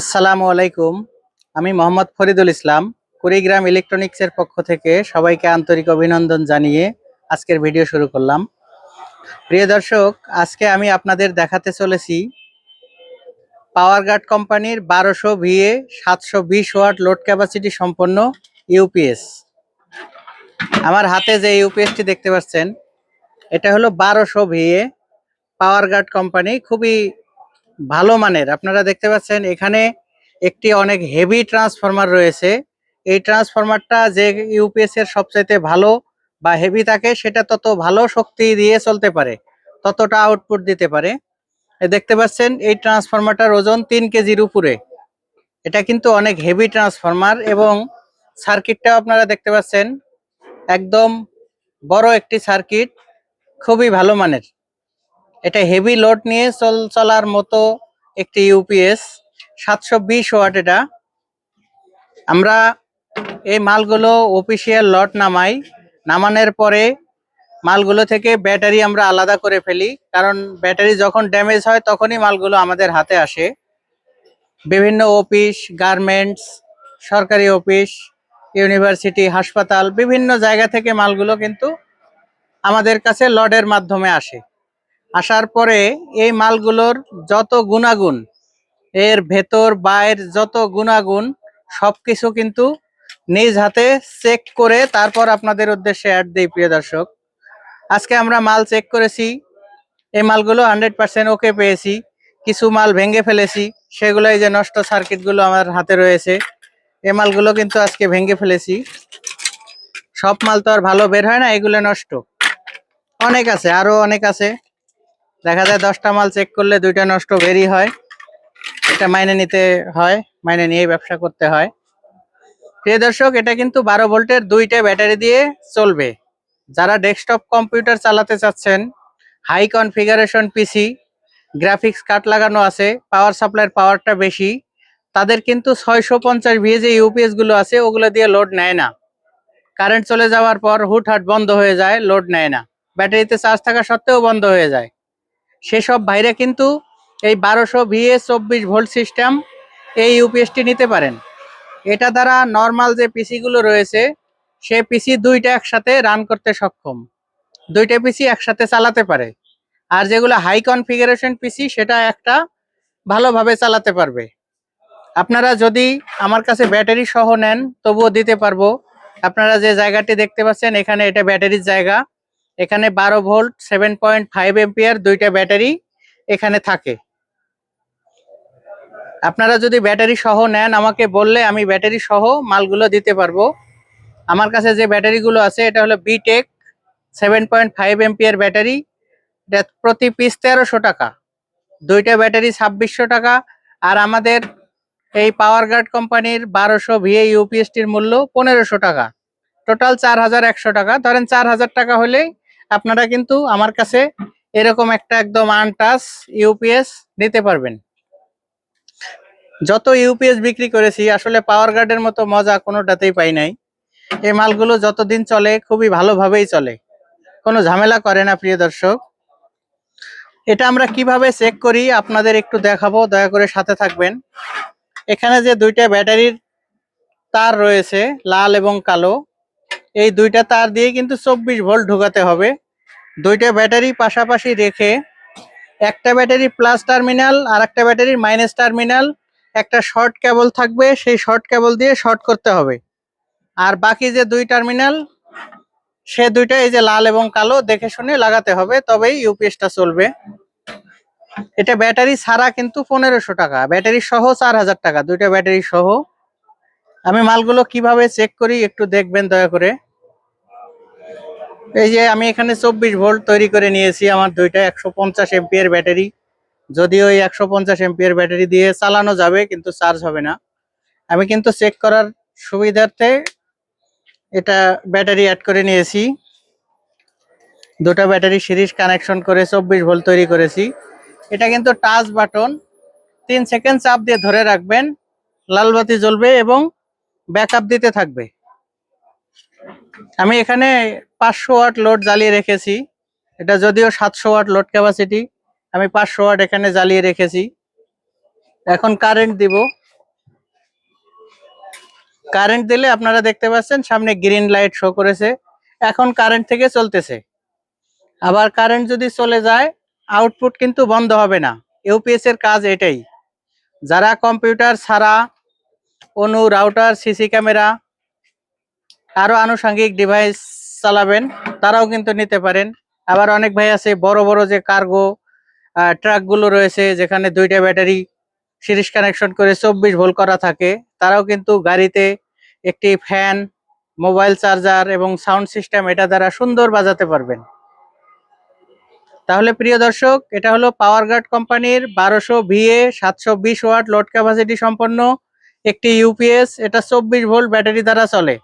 আসসালামু আলাইকুম। আমি মোহাম্মদ ফরিদুল ইসলাম, কুড়িগ্রাম ইলেকট্রনিক্সের পক্ষ থেকে সবাইকে আন্তরিক অভিনন্দন জানিয়ে আজকের ভিডিও শুরু করলাম। প্রিয় দর্শক, আজকে আমি আপনাদের দেখাতে চলেছি পাওয়ার গার্ড কোম্পানির বারোশো ভিএ সাতশো বিশ ওয়াট লোড ক্যাপাসিটি সম্পন্ন ইউপিএস। আমার হাতে যে ইউপিএসটি দেখতে পাচ্ছেন, এটা হলো বারোশো ভিএ পাওয়ার গার্ড কোম্পানি। খুবই ভালো মানের। আপনারা দেখতে পাচ্ছেন এখানে একটি অনেক হেভি ট্রান্সফরমার রয়েছে। এই ট্রান্সফরমারটা যে ইউপিএস এর সবচাইতে ভালো বা হেভি থাকে, সেটা তত ভালো শক্তি দিয়ে চলতে পারে, ততটা আউটপুট দিতে পারে। দেখতে পাচ্ছেন এই ট্রান্সফরমারটার ওজন তিন কেজির উপরে। এটা কিন্তু অনেক হেভি ট্রান্সফরমার এবং সার্কিটটাও আপনারা দেখতে পাচ্ছেন, একদম বড় একটি সার্কিট খুবই ভালো মানের। এটা হেভি লোড নিয়ে চল, চলার মতো একটি ইউপিএস সাতশো বিশ ওয়াট এটা। আমরা এই মালগুলো অফিসিয়াল লট নামাই। নামানোর পরে মালগুলো থেকে ব্যাটারি আমরা আলাদা করে ফেলি। কারণ ব্যাটারি যখন ড্যামেজ হয়, তখনই মালগুলো আমাদের হাতে আসে। বিভিন্ন অফিস গার্মেন্টস সরকারি অফিস ইউনিভার্সিটি হাসপাতাল, বিভিন্ন জায়গা থেকে মালগুলো কিন্তু আমাদের কাছে লডের মাধ্যমে আসে। আসার পরে এই মালগুলোর যত গুণাগুণ, এর ভেতর বাইর যত গুণাগুণ সব কিছু কিন্তু নিজ হাতে চেক করে তারপর আপনাদের উদ্দেশ্যে অ্যাড দিই, প্রিয় দর্শক। আজকে আমরা মাল চেক করেছি। এই মালগুলো হান্ড্রেড পার্সেন্ট ওকে পেয়েছি। কিছু মাল ভেঙে ফেলেছি। সেগুলোই যে নষ্ট সার্কিটগুলো আমার হাতে রয়েছে এই মালগুলো কিন্তু আজকে ভেঙে ফেলেছি। সব মাল তো আর ভালো বের হয় না, এগুলো নষ্ট। অনেক আছে, আরও অনেক আছে। দেখা যায় দশটা মাল চেক করলে দুইটা নষ্ট বেরই হয়। এটা মাইনে নিতে হয়, মাইনে নিয়ে ব্যবসা করতে হয়। প্রিয় দর্শক, এটা কিন্তু বারো ভোল্টের দুইটা ব্যাটারি দিয়ে চলবে। যারা ডেস্কটপ কম্পিউটার চালাতে চাচ্ছেন high configuration PC graphics card লাগানো আছে পাওয়ার সাপ্লাইয়ের পাওয়ারটা বেশি, তাদের কিন্তু ছয়শো পঞ্চাশ ভিএ যে ইউপিএসগুলো আছে, ওগুলো দিয়ে লোড নেয় না। কারেন্ট চলে যাওয়ার পর হুটহাট বন্ধ হয়ে যায় লোড নেয় না। ব্যাটারিতে চার্জ থাকা সত্ত্বেও বন্ধ হয়ে যায়। সেসব ভাইরা কিন্তু এই বারোশো ভিএ চব্বিশ ভোল্ট সিস্টেম এই ইউপিএসটি নিতে পারেন। এটা দ্বারা নর্মাল যে পিসিগুলো রয়েছে, সে পিসি দুইটা একসাথে রান করতে সক্ষম। দুইটা পিসি একসাথে চালাতে পারে। আর যেগুলো হাই কনফিগারেশন পিসি সেটা একটা ভালোভাবে চালাতে পারবে। আপনারা যদি আমার কাছে ব্যাটারি সহ নেন, তবুও দিতে পারব। আপনারা যে জায়গাটি দেখতে পাচ্ছেন, এখানে এটা ব্যাটারির জায়গা। এখানে বারো volt seven point five ampere দুইটা ব্যাটারি এখানে থাকে। আপনারা যদি ব্যাটারি সহ নেন, আমাকে বললে আমি ব্যাটারি সহ মালগুলো দিতে পারব। আমার কাছে যে ব্যাটারিগুলো আছে, এটা হলো Btech seven point five ampere battery. প্রতি পিস তেরোশো টাকা। দুইটা ব্যাটারি ছাব্বিশশো টাকা। আর আমাদের এই পাওয়ার গার্ড কোম্পানির বারোশো ভিএ ইউপিএসটির মূল্য পনেরোশো টাকা। টোটাল চার হাজার একশো টাকা। ধরেন চার হাজার টাকা হলেই আপনারা কিন্তু আমার কাছে এরকম একটা একদম আনটাস ইউপিএস নিতে পারবেন। যত ইউপিএস বিক্রি করেছি, আসলে পাওয়ার গার্ডের মতো মজা কোনোটাতেই পাই নাই। এই মালগুলো যতদিন চলে, খুবই ভালোভাবেই চলে। কোনো ঝামেলা করে না, প্রিয় দর্শক। এটা আমরা কীভাবে চেক করি, আপনাদের একটু দেখাবো, দয়া করে সাথে থাকবেন। এখানে যে দুইটা ব্যাটারির তার রয়েছে, লাল এবং কালো। এই দুইটা তার দিয়ে কিন্তু চব্বিশ ভোল্ট ঢোকাতে হবে। দুইটা ব্যাটারি পাশাপাশি রেখে একটা ব্যাটারি প্লাস টার্মিনাল আর একটা ব্যাটারির মাইনাস টার্মিনাল একটা শর্ট কেবল থাকবে, সেই শর্ট কেবল দিয়ে শর্ট করতে হবে। আর বাকি যে দুই টার্মিনাল সে দুইটা এই যে লাল এবং কালো দেখে শুনে লাগাতে হবে, তবেই ইউপিএসটা চলবে। এটা ব্যাটারি ছাড়া কিন্তু পনেরোশো টাকা, ব্যাটারি সহ চার হাজার টাকা, দুইটা ব্যাটারি সহ। আমি মালগুলো কীভাবে চেক করি একটু দেখবেন দয়া করে। এই যে আমি এখানে চব্বিশ ভোল্ট তৈরি করে নিয়েছি, আমার দুইটা একশো পঞ্চাশ এমপিয়ার ব্যাটারি। যদিও এই একশো পঞ্চাশ এমপিয়ার ব্যাটারি দিয়ে চালানো যাবে, কিন্তু চার্জ হবে না। আমি কিন্তু চেক করার সুবিধার্থে এটা ব্যাটারি অ্যাড করে নিয়েছি। দুটো ব্যাটারি সিরিজ কানেকশন করে চব্বিশ ভোল্ট তৈরি করেছি। এটা কিন্তু টাচ বাটন তিন সেকেন্ড চাপ দিয়ে ধরে রাখবেন, লাল বাতি জ্বলবে এবং ব্যাকআপ দিতে থাকবে। আমি এখানে পাঁচশো ওয়াট লোড জ্বালিয়ে রেখেছি। এটা যদিও সাতশো ওয়াট লোড ক্যাপাসিটি আমি পাঁচশো ওয়াট এখানে জ্বালিয়ে রেখেছি। এখন কারেন্ট দিব। কারেন্ট দিলে আপনারা দেখতে পাচ্ছেন, সামনে গ্রিন লাইট শো করেছে। এখন কারেন্ট থেকে চলতেছে। আবার কারেন্ট যদি চলে যায় আউটপুট কিন্তু বন্ধ হবে না। ইউপিএস এর কাজ এটাই। যারা কম্পিউটার ছাড়া, অনু রাউটার সিসি ক্যামেরা আরও আনুষঙ্গিক ডিভাইস চালাবেন, তারাও কিন্তু নিতে পারেন। আবার অনেক ভাই আছে, বড় বড় যে কার্গো ট্রাকগুলো রয়েছে, যেখানে দুইটা ব্যাটারি সিরিজ কানেকশন করে চব্বিশ ভোল করা থাকে, তারাও কিন্তু গাড়িতে একটি ফ্যান মোবাইল চার্জার এবং সাউন্ড সিস্টেম এটা দ্বারা সুন্দর বাজাতে পারবেন। তাহলে প্রিয় দর্শক, এটা হলো পাওয়ার গার্ড কোম্পানির বারোশো ভিএ সাতশো বিশ ওয়াট লোড ক্যাপাসিটি সম্পন্ন একটি ইউপিএস এটা চব্বিশ ভোল্ট ব্যাটারি দ্বারা চলে।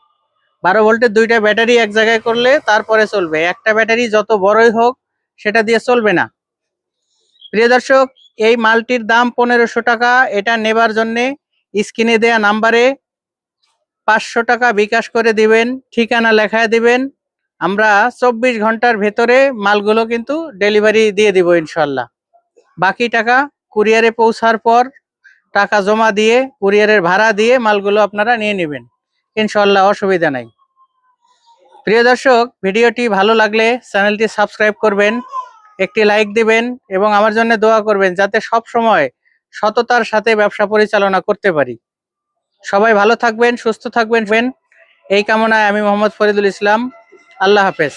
বারো ভোল্টের দুইটা ব্যাটারি এক জায়গায় করলে তারপরে চলবে। একটা ব্যাটারি যত বড়ই হোক, সেটা দিয়ে চলবে না। প্রিয় দর্শক, এই মালটির দাম পনেরোশো টাকা, এটা নেবার জন্যে স্ক্রিনে দেয়া নাম্বারে পাঁচশো টাকা বিকাশ করে দিবেন, ঠিকানা লেখায় দিবেন। আমরা চব্বিশ ঘণ্টার ভেতরে মালগুলো কিন্তু ডেলিভারি দিয়ে দিব ইনশাল্লাহ বাকি টাকা কুরিয়ারে পৌঁছার পর টাকা জমা দিয়ে, কুরিয়ারের ভাড়া দিয়ে মালগুলো আপনারা নিয়ে নেবেন। ইনশাল্লাহ অসুবিধা নাই। প্রিয় দর্শক, ভিডিওটি ভালো লাগলে চ্যানেলটি সাবস্ক্রাইব করবেন, একটি লাইক দিবেন এবং আমার জন্য দোয়া করবেন যাতে সব সময় সততার সাথে ব্যবসা পরিচালনা করতে পারি। সবাই ভালো থাকবেন, সুস্থ থাকবেন এই কামনায় আমি মোহাম্মদ ফরিদুল ইসলাম। আল্লাহ হাফেজ।